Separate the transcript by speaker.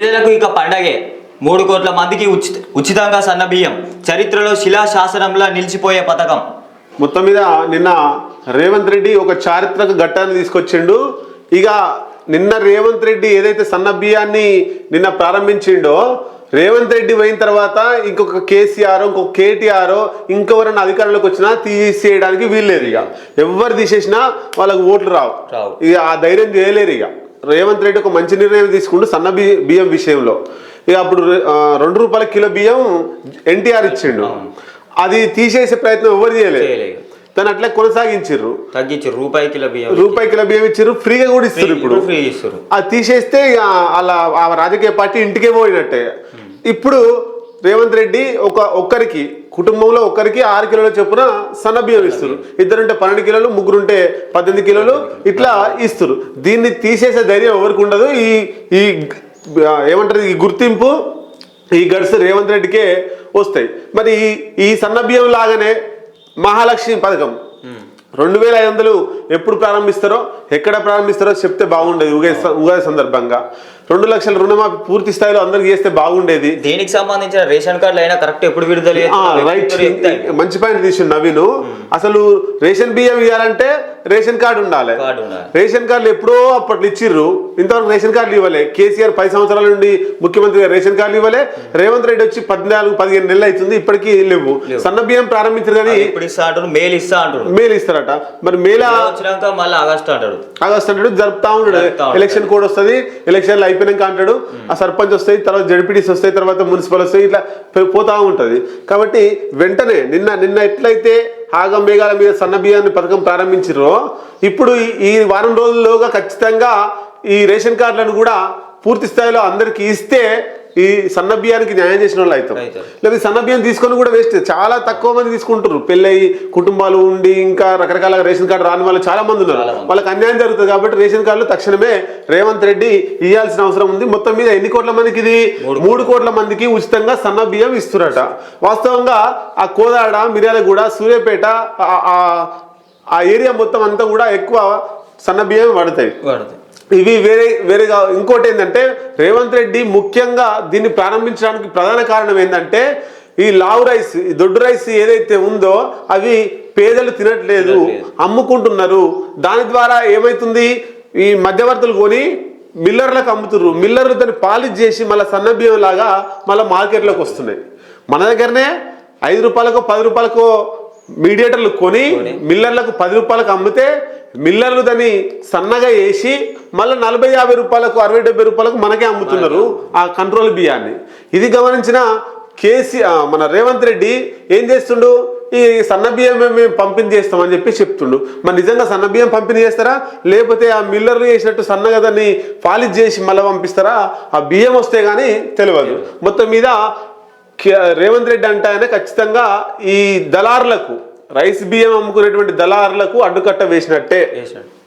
Speaker 1: పేదలకు ఇక పండగే. మూడు కోట్ల మందికి ఉచిత ఉచితంగా సన్న బియ్యం. చరిత్రలో శిలా శాసనంలా నిలిచిపోయే పథకం.
Speaker 2: మొత్తం మీద నిన్న రేవంత్ రెడ్డి ఒక చారిత్రక ఘట్టాన్ని తీసుకొచ్చిండు. ఇక నిన్న రేవంత్ రెడ్డి ఏదైతే సన్న బియ్యాన్ని నిన్న ప్రారంభించిండో రేవంత్ రెడ్డి పోయిన తర్వాత ఇంకొక కేసీఆర్ ఇంకొక కేటీఆర్ ఇంకెవరైనా అధికారంలోకి వచ్చినా తీసేయడానికి వీల్లేదు ఇక. ఎవరు తీసేసినా వాళ్ళకి ఓట్లు రావు.
Speaker 1: రావు.
Speaker 2: ఇక ఆ ధైర్యం చేయలేరు ఇక. రేవంత్ రెడ్డి ఒక మంచి నిర్ణయం తీసుకుంటూ సన్న బియ్యం విషయంలో. ఇక అప్పుడు రెండు రూపాయల కిలో బియ్యం ఎన్టీఆర్ ఇచ్చిండు. అది తీసేసే ప్రయత్నం ఎవరు చేయలేదు. దాన్ని అట్లా కొనసాగించారు
Speaker 1: తగ్గించి రూపాయి కిలో బియ్యం
Speaker 2: రూపాయి కిలో బియ్యం ఇచ్చారు ఫ్రీగా కూడా ఇస్తారు ఇప్పుడు.
Speaker 1: ఫ్రీ ఇస్తారు
Speaker 2: అది తీసేస్తే అలా ఆ రాజకీయ పార్టీ ఇంటికే పోయినట్టే. ఇప్పుడు రేవంత్ రెడ్డి ఒక ఒక్కరికి కుటుంబంలో ఒక్కరికి ఆరు కిలోల చొప్పున సన్నబియ్యం ఇస్తారు. ఇద్దరుంటే పన్నెండు కిలోలు ముగ్గురుంటే పద్దెనిమిది కిలోలు ఇట్లా ఇస్తారు. దీన్ని తీసేసే ధైర్యం ఎవరికి ఉండదు? ఈ ఈ ఏమంటారు ఈ గుర్తింపు ఈ గడ్స్ రేవంత్ రెడ్డికే వస్తాయి. మరి ఈ ఈ సన్న బియ్యం లాగానే మహాలక్ష్మి పథకం. రెండు వేల ఐదు వందలు ఎప్పుడు ప్రారంభిస్తారో ఎక్కడ ప్రారంభిస్తారో చెప్తే బాగుండేది ఉగాది ఉగాది సందర్భంగా. రెండు లక్షల రుణమాఫీ పూర్తి స్థాయిలో అందరికి చేస్తే బాగుండేది.
Speaker 1: దీనికి సంబంధించిన రేషన్ కార్డులు అయినా కరెక్ట్ ఎప్పుడు విడుదల?
Speaker 2: రైట్? మంచి పాయింట్ తీసిండు నవీన్. అసలు రేషన్ బియ్యం ఇవ్వాలంటే రేషన్ కార్డు ఉండాలి. రేషన్ కార్డులు ఎప్పుడో అప్పట్లో ఇచ్చిర్రు. ఇంతవరకు రేషన్ కార్డులు ఇవ్వలే. కేసీఆర్ పది సంవత్సరాల నుండి ముఖ్యమంత్రిగా రేషన్ కార్డులు ఇవ్వలే. రేవంత్ రెడ్డి వచ్చి పద్నాలుగు పదిహేను నెలలు అవుతుంది. ఇప్పటికీ లేవు. సన్న బియ్యం ప్రారంభించారు కానీ
Speaker 1: మేలు ఇస్తా అంటారు
Speaker 2: మేలు ఇస్తారట మరి మేల
Speaker 1: వచ్చినాక మళ్ళీ ఆగస్ట్ అంటాడు.
Speaker 2: ఆగస్ట్ అంటాడు జరుపుతా ఉంటాడు
Speaker 1: ఉంటాడు.
Speaker 2: ఎలక్షన్ కోడ్ వస్తుంది ఎలక్షన్లు అయిపోయినాక అంటాడు. ఆ సర్పంచ్ వస్తాయి తర్వాత జడ్పీటీస్ వస్తాయి తర్వాత మున్సిపల్ వస్తాయి ఇట్లా పోతా ఉంటది. కాబట్టి వెంటనే నిన్న నిన్న ఎట్లయితే ఆగం మేఘాల మీద సన్న బియ్యాన్ని పథకం ప్రారంభించారో ఇప్పుడు ఈ వారం రోజుల్లోగా ఖచ్చితంగా ఈ రేషన్ కార్డులను కూడా పూర్తి స్థాయిలో అందరికి ఇస్తే ఈ సన్న బియ్యానికి న్యాయం చేసిన వాళ్ళు అవుతాం.
Speaker 1: అవుతారు.
Speaker 2: లేదా సన్న బియ్యం తీసుకొని కూడా వేస్ట్ చాలా తక్కువ మంది తీసుకుంటారు పెళ్ళయి కుటుంబాలు ఉండి ఇంకా రకరకాల రేషన్ కార్డు రాని వాళ్ళు చాలా మంది ఉన్నారు. వాళ్ళకి అన్యాయం జరుగుతుంది కాబట్టి రేషన్ కార్డులు తక్షణమే రేవంత్ రెడ్డి ఇవ్వాల్సిన అవసరం ఉంది. మొత్తం మీద ఎన్ని కోట్ల మందికి ఇది?
Speaker 1: మూడు
Speaker 2: కోట్ల. మందికి ఉచితంగా సన్న బియ్యం ఇస్తురట. వాస్తవంగా ఆ కోదాడ మిర్యాలగూడ సూర్యాపేట ఆ- ఏరియా మొత్తం అంతా కూడా ఎక్కువ సన్న బియ్యం పడతాయి ఇవి వేరే వేరేగా ఇంకోటి ఏంటంటే రేవంత్ రెడ్డి ముఖ్యంగా దీన్ని ప్రారంభించడానికి ప్రధాన కారణం ఏంటంటే ఈ లావు రైస్ ఈ దొడ్డు రైస్ ఏదైతే ఉందో అవి పేదలు తినట్లేదు. అమ్ముకుంటున్నారు. దాని ద్వారా ఏమైతుంది? ఈ మధ్యవర్తులు కొని మిల్లర్లకు అమ్ముతుర్రు. మిల్లర్లు దాన్ని పాలిష్ చేసి మళ్ళీ సన్న బియ్యం లాగా మళ్ళీ మార్కెట్లోకి వస్తున్నాయి. మన దగ్గరనే ఐదు రూపాయలకో పది రూపాయలకో మీడియేటర్లు కొని మిల్లర్లకు పది రూపాయలకు అమ్మితే మిల్లర్లు దాన్ని సన్నగా వేసి మళ్ళీ నలభై యాభై రూపాయలకు అరవై డెబ్బై రూపాయలకు మనకే అమ్ముతున్నారు ఆ కంట్రోల్ బియ్యాన్ని. ఇది గమనించిన కేసీ మన రేవంత్ రెడ్డి ఏం చేస్తుండు? ఈ సన్న బియ్యం మేము పంపిణీ చేస్తామని చెప్పి చెప్తుండు. మరి నిజంగా సన్న బియ్యం పంపిణీ చేస్తారా? లేకపోతే ఆ మిల్లర్లు చేసినట్టు సన్నగా దాన్ని పాలిష్ చేసి మళ్ళీ పంపిస్తారా? ఆ బియ్యం వస్తే కానీ తెలియదు. మొత్తం మీద రేవంత్ రెడ్డి అంటే ఆయన ఖచ్చితంగా ఈ దళారులకు రైస్ బియ్యం అమ్ముకునేటువంటి దళారులకు అడ్డుకట్ట వేసినట్టే.
Speaker 1: వేసినట్టు